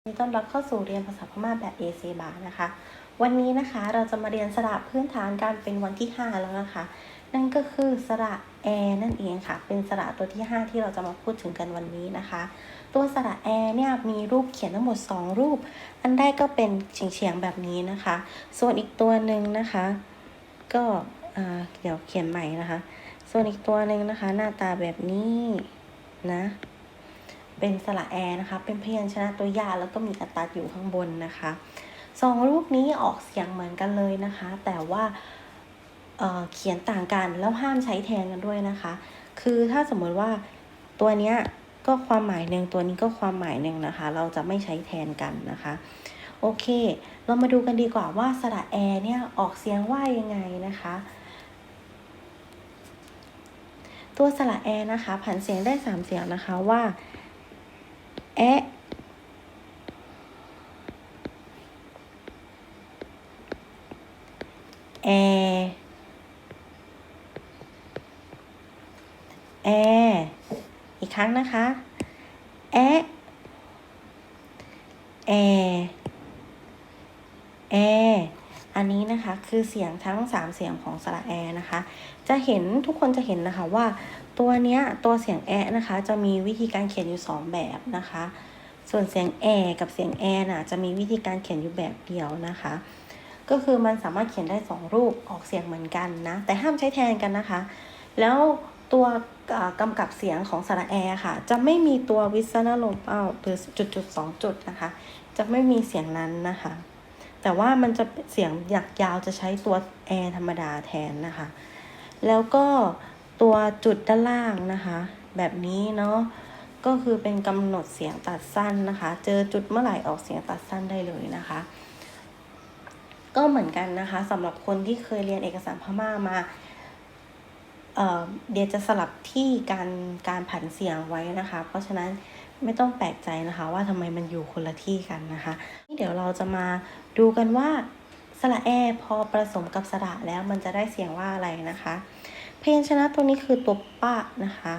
ยินดีต้อนรับเข้าสู่เรียนภาษาพม่าแบบ AC บานะคะ วันนี้นะคะเราจะมาเรียนสระพื้นฐานการเป็นวันที่ 5 แล้วนะคะ นั่นก็คือสระแอนั่นเองค่ะ เป็นสระตัวที่ 5 ที่เราจะมาพูดถึงกันวันนี้นะคะ ตัวสระแอเนี่ยมีรูปเขียนทั้งหมด 2 รูป อันแรกก็เป็นเฉียงๆแบบนี้นะคะ ส่วนอีกตัวหนึ่งนะคะ ก็เดี๋ยวเขียนใหม่นะคะ ส่วนอีกตัวหนึ่งนะคะ หน้าตาแบบนี้นะ เป็นสระแอนะคะ เป็นพยัญชนะตัวยาแล้วก็มีอัตราอยู่ข้างบนนะคะสองรูปนี้ออกเสียงเหมือนกันเลยนะคะ แต่ว่าเเขียนต่างกันแล้วห้ามใช้แทนกันด้วยนะคะ คือถ้าสมมติว่าตัวเนี้ยก็ความหมายหนึ่งตัวนี้ก็ความหมายหนึ่งนะคะ เราจะไม่ใช้แทนกันนะคะ โอเค เรามาดูกันดีกว่าว่าสระแอเนี่ยออกเสียงว่ายังไงนะคะ ตัวสระแอนะคะผันเสียงได้สามเสียงนะคะว่า แอะแอแออีกครั้งนะคะ แอะแอแอ อันนี้นะคะคือเสียงทั้ง 3 เสียงของสระแอนะคะ จะเห็นทุกคนจะเห็นนะคะว่าตัวเนี้ยตัวเสียงแอะนะคะ จะมีวิธีการเขียนอยู่ 2 แบบนะคะ ส่วนเสียงแอกับเสียงแอน่ะจะมีวิธีการเขียนอยู่แบบเดียวนะคะ ก็คือมันสามารถเขียนได้ 2 รูปออกเสียงเหมือนกันนะ แต่ห้ามใช้แทนกันนะคะ แล้วตัวกำกับเสียงของสระแอค่ะ จะไม่มีตัววิสนาลมเป้าหรือจุดจุดสองจุดนะคะ จะไม่มีเสียงนั้นนะคะ แต่ว่ามันจะเสียงหยักยาวจะใช้ตัวแอร์ธรรมดาแทนนะคะ แล้วก็ตัวจุดด้านล่างนะคะ แบบนี้เนาะก็คือเป็นกำหนดเสียงตัดสั้นนะคะ เจอจุดเมื่อไหร่ออกเสียงตัดสั้นได้เลยนะคะ ก็เหมือนกันนะคะสำหรับคนที่เคยเรียนเอกสารพม่ามาเเดี๋ยวจะสลับที่การการผันเสียงไว้นะคะ เพราะฉะนั้น ไม่ต้องแปลกใจนะคะว่าทำไมมันอยู่คนละที่กันนะคะนี่เดี๋ยวเราจะมาดูกันว่าสระแอพอผสมกับสระแล้วมันจะได้เสียงว่าอะไรนะคะ เพยัญชนะตัวนี้คือตัวปะนะคะ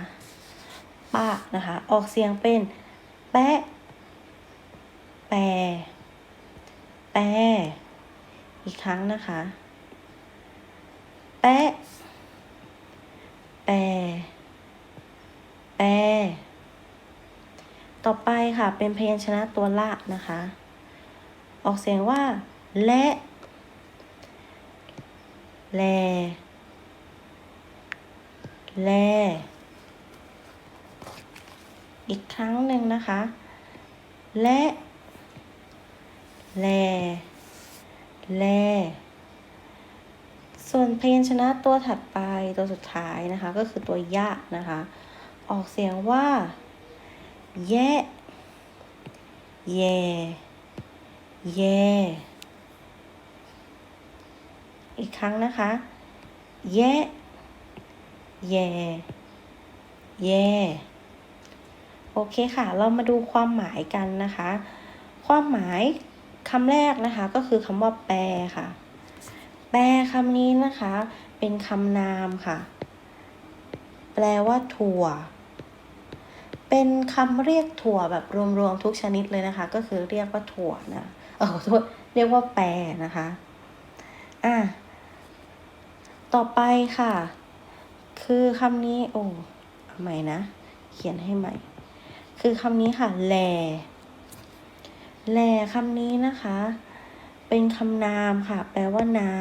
ปะนะคะ ออกเสียงเป็นแปะแปรแปรอีกครั้งนะคะ แปะแปรแปร ต่อไปค่ะเป็นพยัญชนะตัวละนะคะ ออกเสียงว่า และ แล แล อีกครั้งหนึ่งนะคะ และ แล แล ส่วนพยัญชนะตัวถัดไปตัวสุดท้ายนะคะ ก็คือตัวยะนะคะ ออกเสียงว่า แยะแยแยอีกครั้งนะคะ แยะแยแยโอเคค่ะ เรามาดูความหมายกันนะคะ ความหมายคำแรกนะคะก็คือคำว่าแปรค่ะ แปรคำนี้นะคะ เป็นคำนามค่ะ แปลว่าถั่ว เป็นคำเรียกถั่วแบบรวมๆทุกชนิดเลยนะคะ ก็คือเรียกว่าถั่วนะเออขอโทษเรียกว่าแปรนะคะอะต่อไปค่ะ คือคำนี้โอ้เอาใหม่นะ เขียนให้ใหม่ คือคำนี้ค่ะ แล แลคำนี้นะคะ เป็นคำนามค่ะ แปลว่านา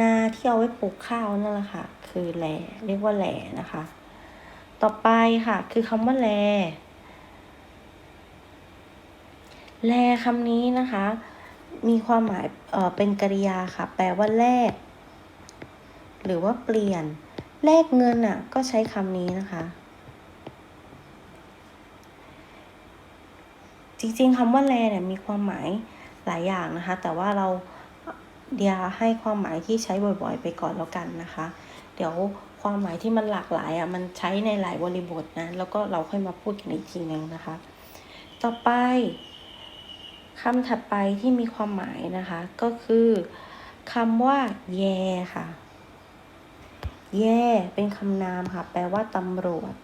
นาที่เอาไว้ปลูกข้าวนั่นแหละค่ะ คือแล เรียกว่าแลนะคะ ต่อไปค่ะคือคำว่าแล แลคำนี้นะคะ มีความหมายเอ่อเป็นกริยาค่ะ แปลว่าแลกหรือว่าเปลี่ยน แลกเงินอะ ก็ใช้คำนี้นะคะ จริงๆคำว่าแลเนี่ยมีความหมายหลายอย่างนะคะ แต่ว่าเราเดียให้ความหมายที่ใช้บ่อยๆ ไปก่อนแล้วกันนะคะ เดี๋ยวความหมายที่มันหลากหลายอะมันใช้ในหลายบริบทนะแล้วก็เราค่อยมาพูดกันอีกทีนึงนะคะ ต่อไปคำถัดไปที่มีความหมายนะคะ ก็คือคำว่าแยค่ะ แย่เป็นคำนามค่ะ แปลว่าตำรวจ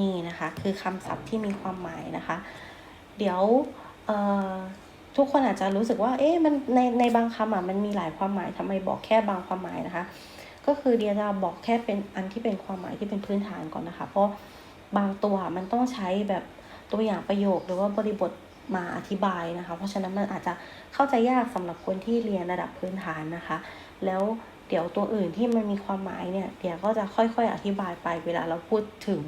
นี่นะคะ คือคำศัพท์ที่มีความหมายนะคะ เดี๋ยวเอ่อ ทุกคนอาจจะรู้สึกว่า เอ๊ะมันในในบางคำอะมันมีหลายความหมายทำไมบอกแค่บางความหมายนะคะ ก็คือเดียจะบอกแค่เป็นอันที่เป็นความหมายที่เป็นพื้นฐานก่อนนะคะ เพราะบางตัวมันต้องใช้แบบตัวอย่างประโยคหรือว่าบริบทมาอธิบายนะคะ เพราะฉะนั้นมันอาจจะเข้าใจยากสำหรับคนที่เรียนระดับพื้นฐานนะคะ แล้วเดี๋ยวตัวอื่นที่มันมีความหมายเนี่ยเดี๋ยวก็จะค่อยๆอธิบายไปเวลาเราพูดถึง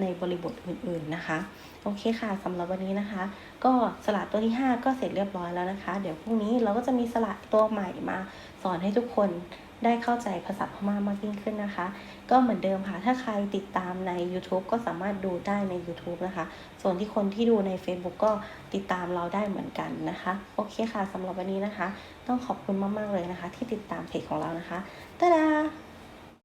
ในบริบทอื่นๆนะคะ โอเคค่ะสำหรับวันนี้นะคะ ก็สลัดตัวที่ 5 ก็เสร็จเรียบร้อยแล้วนะคะ เดี๋ยวพรุ่งนี้เราก็จะมีสลัดตัวใหม่มาสอนให้ทุกคนได้เข้าใจภาษาพม่ามากยิ่งขึ้นนะคะ ก็เหมือนเดิมค่ะ ถ้าใครติดตามใน YouTube ก็สามารถดูได้ใน YouTube นะคะ ส่วนที่คนที่ดูใน Facebook ก็ติดตามเราได้เหมือนกันนะคะ โอเคค่ะสำหรับวันนี้นะคะ ต้องขอบคุณมาก ๆ เลยนะคะ ที่ติดตามเพจของเรานะคะตาดา